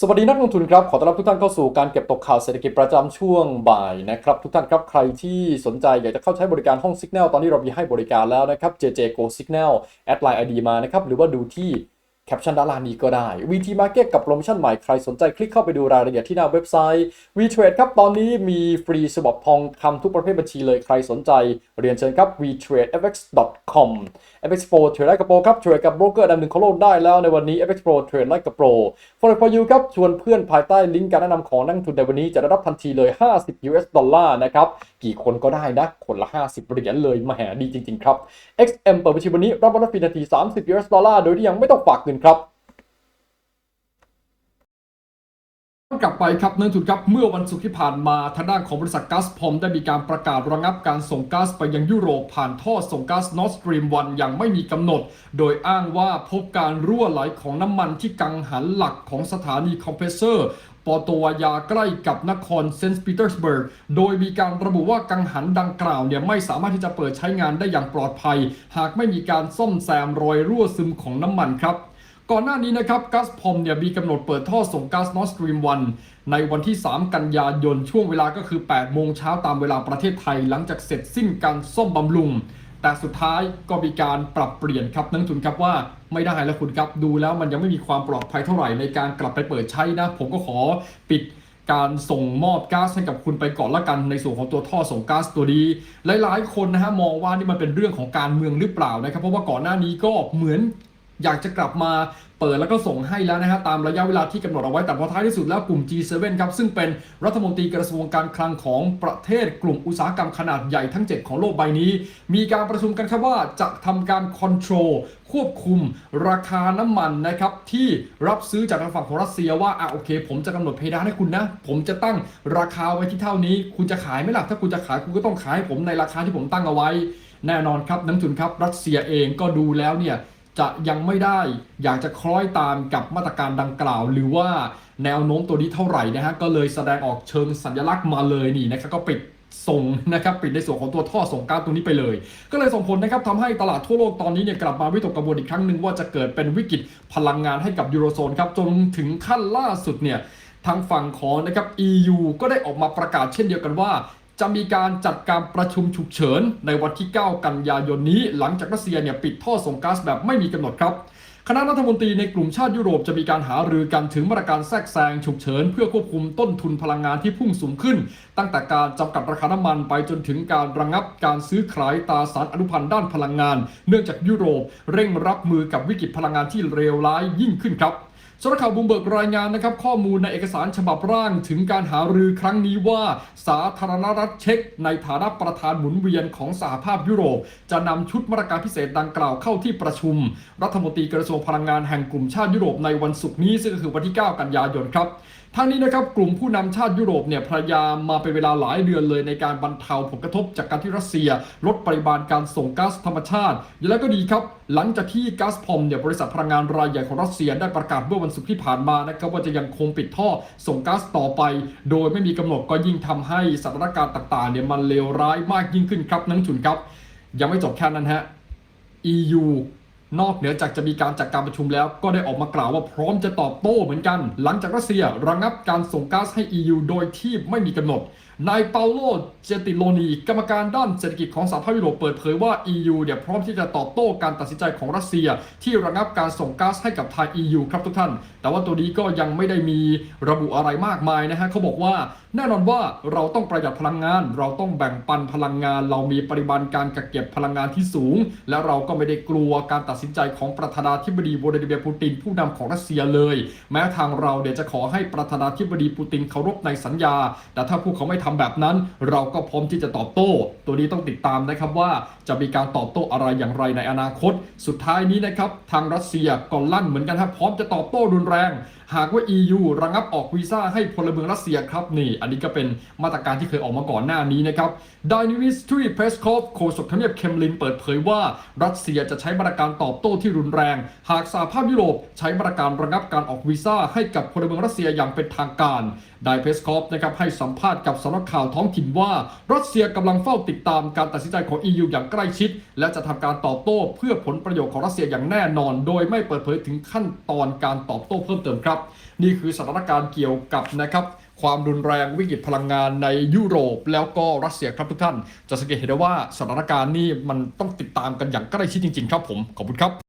สวัสดีนักลงทุนครับ ขอต้อนรับทุกท่านเข้าสู่การเก็บตกข่าวเศรษฐกิจประจำช่วงบ่ายนะครับทุกท่านครับใครที่สนใจอยากจะเข้าใช้บริการห้อง Signal ตอนนี้เรามีให้บริการแล้วนะครับ JJ Go Signal แอดไลน์ ID มานะครับหรือว่าดูที่ แคปชั่นด้านล่างนี้ก็ได้ VT Market กับโปรโมชั่นใหม่ใครสนใจคลิกเข้าไปดูรายละเอียดที่หน้าเว็บไซต์ VTrade ครับ ตอนนี้มีฟรีสวอปทองคำทุกประเภทบัญชีเลยใครสนใจเรียนเชิญครับ vtradefx.com FX Pro เทรดได้กับโปรครับเทรดกับโบรกเกอร์อันดับหนึ่งของโลกได้แล้วในวันนี้ FX Pro เทรดได้กับโปร Forex for you ครับชวนเพื่อนภายใต้ลิงก์การแนะนำของนักลงทุนในวันนี้จะได้รับทันทีเลย 50 US ดอลลาร์นะครับกี่คนก็ได้นะคนละ 50เหรียญเลยมาแหดีจริงๆครับ XM เปิดบัญชีวันนี้รับวันฟรีทันที 30 US ดอลลาร์โดยที่ยังไม่ต้องฝากเงินครับกลับไปครับนักลงทุนครับเมื่อวันศุกร์ที่ผ่านมาทางด้านของบริษัทก๊าซพอมได้มีการประกาศระงับการส่งก๊าซไปยังยุโรปผ่านท่อส่งก๊าซ Nord Stream 1อย่างไม่มีกำหนด โดยอ้างว่าพบการรั่วไหลของน้ำมันที่กังหันหลักของสถานีคอมเพรสเซอร์ปอโตวายาใกล้กับนครเซนต์ปีเตอร์สเบิร์ก โดยมีการระบุว่ากังหันดังกล่าวเนี่ยไม่สามารถที่จะเปิดใช้งานได้อย่างปลอดภัย หากไม่มีการซ่อมแซมรอยรั่วซึมของน้ำมันครับ ก่อนหน้านี้นะครับก๊าซพอมเนี่ยมีกำหนดเปิดท่อส่งก๊าซ Nord Stream 1ในวันที่ 3 กันยายนช่วงเวลาก็คือ 8 โมงเช้าตามเวลาประเทศไทยหลังจากเสร็จสิ้นการซ่อมบำรุง แต่สุดท้ายก็มีการปรับเปลี่ยนครับนักลงทุนครับว่าไม่ได้แล้วคุณครับดูแล้วมันยังไม่มีความปลอดภัยเท่าไหร่ในการกลับไปเปิดใช้นะ ผมก็ขอปิดการส่งมอบก๊าซให้กับคุณไปก่อนละกันในส่วนของตัวท่อส่งก๊าซตัวนี้ หลายๆ คนนะฮะมองว่านี่มันเป็นเรื่องของการเมืองหรือเปล่านะครับเพราะว่าก่อนหน้านี้ก็เหมือน อยากจะกลับมาเปิดแล้วก็ส่งให้แล้วนะฮะตามระยะเวลาที่กำหนดเอาไว้แต่พอท้ายที่สุดแล้วกลุ่ม G7 ครับซึ่งเป็นรัฐมนตรีกระทรวงการคลังของประเทศกลุ่มอุตสาหกรรมขนาดใหญ่ทั้ง 7 ของโลกใบนี้ มีการประชุมกันครับว่าจะทำการคอนโทรลควบคุมราคาน้ำมันนะครับที่รับซื้อจากทางฝั่งของรัสเซียว่าอะโอเค ผมจะกำหนดเพดานให้คุณนะ ผมจะตั้งราคาไว้ที่เท่านี้ คุณจะขายไหมล่ะถ้าคุณจะขายคุณก็ต้องขายให้ผมในราคาที่ผมตั้งเอาไว้ แน่นอนครับนักทุนครับรัสเซียเองก็ดูแล้วเนี่ย จะยังไม่ได้ อยากจะคล้อยตามกับมาตรการดังกล่าว หรือว่าแนวโน้มตัวนี้เท่าไหร่นะฮะก็เลยแสดงออกเชิงสัญลักษณ์มาเลยนี่นะครับก็ปิดส่งนะครับปิดในส่วนของตัวท่อส่งก๊าซตรงนี้ไปเลย ก็เลยส่งผลนะครับทำให้ตลาดทั่วโลกตอนนี้เนี่ยกลับมาวิตกกังวลอีกครั้งหนึ่งว่าจะเกิดเป็นวิกฤตพลังงานให้กับยูโรโซนครับจนถึงขั้นล่าสุดเนี่ยทางฝั่งของนะครับ EU ก็ได้ออกมาประกาศเช่นเดียวกันว่า จะมีการจัดการประชุมฉุกเฉินในวันที่ 9 กันยายนนี้ หลังจากรัสเซียเนี่ยปิดท่อส่งก๊าซแบบไม่มีกำหนดครับ คณะรัฐมนตรีในกลุ่มชาติยุโรปจะมีการหารือกันถึงมาตรการแทรกแซงฉุกเฉิน เพื่อควบคุมต้นทุนพลังงานที่พุ่งสูงขึ้น ตั้งแต่การจำกัดราคาน้ำมันไปจนถึงการระงับการซื้อขายตราสารอนุพันธ์ด้านพลังงาน เนื่องจากยุโรปเร่งรับมือกับวิกฤตพลังงานที่เลวร้ายยิ่งขึ้นครับ สำนักข่าวบุมเบิร์กรายงานนะครับข้อมูลในเอกสารฉบับร่าง ถึงการหารือครั้งนี้ว่า สาธารณรัฐเช็กในฐานะประธานหมุนเวียนของสหภาพยุโรป จะนำชุดมาตรการพิเศษดังกล่าวเข้าที่ประชุม รัฐมนตรีกระทรวงพลังงานแห่งกลุ่มชาติยุโรปในวันศุกร์นี้ซึ่งก็คือวันที่ 9 กันยายนครับ ทั้งนี้นะครับกลุ่มผู้นำชาติยุโรปเนี่ยพยายามมาเป็นเวลาหลายเดือนเลยในการบรรเทาผลกระทบจากการที่รัสเซีย ลดปริมาณการส่งก๊าซธรรมชาติอย่างไรก็ดีครับ หลังจากที่ก๊าซพอมเนี่ยบริษัทพลังงานรายใหญ่ของรัสเซียได้ประกาศเมื่อวันศุกร์ที่ผ่านมานะครับว่าจะยังคงปิดท่อส่งก๊าซต่อไป โดยไม่มีกำหนดก็ยิ่งทำให้สถานการณ์ต่างๆเนี่ยมันเลวร้ายมากยิ่งขึ้นครับนักลงทุนครับ ยังไม่จบแค่นั้นฮะ EU นอกเหนือจากจะมีการจัดการประชุมแล้วก็ได้ออกมากล่าวว่าพร้อมจะตอบโต้เหมือนกัน หลังจากรัสเซียระงับการส่งก๊าซให้ EU โดยที่ไม่มีกำหนดนายเปาโลเจติโลนี กรรมการด้านเศรษฐกิจของสหภาพยุโรปเปิดเผยว่า EU เนี่ยพร้อมที่จะตอบโต้การตัดสินใจของรัสเซีย ที่ระงับการส่งก๊าซให้กับทาง EU ครับทุกท่าน แต่ว่าตัวนี้ก็ยังไม่ได้มีระบุอะไรมากมายนะฮะเขาบอกว่า แน่นอนว่าเราต้องประหยัดพลังงาน เราต้องแบ่งปันพลังงาน เรามีปริมาณการกักเก็บพลังงานที่สูง และเราก็ไม่ได้กลัวการตัดสินใจของประธานาธิบดีวลาดิเมียร์ปูตินผู้นำของรัสเซียเลย แม้ทางเราเดี๋ยวจะขอให้ประธานาธิบดีปูตินเคารพในสัญญา แต่ถ้าพวกเขาไม่ทำแบบนั้น เราก็พร้อมที่จะตอบโต้ ตัวนี้ต้องติดตามนะครับว่าจะมีการตอบโต้อะไรอย่างไรในอนาคต สุดท้ายนี้นะครับทางรัสเซียก็ลั่นเหมือนกันครับพร้อมจะตอบโต้รุนแรง หากว่า EU ระงับออกวีซ่าให้พลเมืองรัสเซียครับนี่ อันนี้ก็เป็นมาตรการที่เคยออกมาก่อนหน้านี้นะครับดานิวิสทรีเพรสคอฟโฆษกทำเนียบเคมลินเปิดเผยว่ารัสเซียจะใช้มาตรการตอบโต้ที่รุนแรง หากสหภาพยุโรปใช้มาตรการระงับการออกวีซ่าให้กับพลเมืองรัสเซียอย่างเป็นทางการไดเพสคอฟนะครับให้สัมภาษณ์กับสำนักข่าวท้องถิ่นว่า รัสเซียกำลังเฝ้าติดตามการตัดสินใจของ EU อย่างใกล้ชิด และจะทำการตอบโต้เพื่อผลประโยชน์ของรัสเซียอย่างแน่นอน โดยไม่เปิดเผยถึงขั้นตอนการตอบโต้เพิ่มเติมครับ นี่คือสถานการณ์เกี่ยวกับนะครับ ความรุนแรงวิกฤตพลังงานในยุโรป แล้วก็รัสเซียครับทุกท่าน จะสังเกตเห็นได้ว่าสถานการณ์นี้มันต้องติดตามกันอย่างใกล้ชิดจริงๆ ครับผม ขอบคุณครับ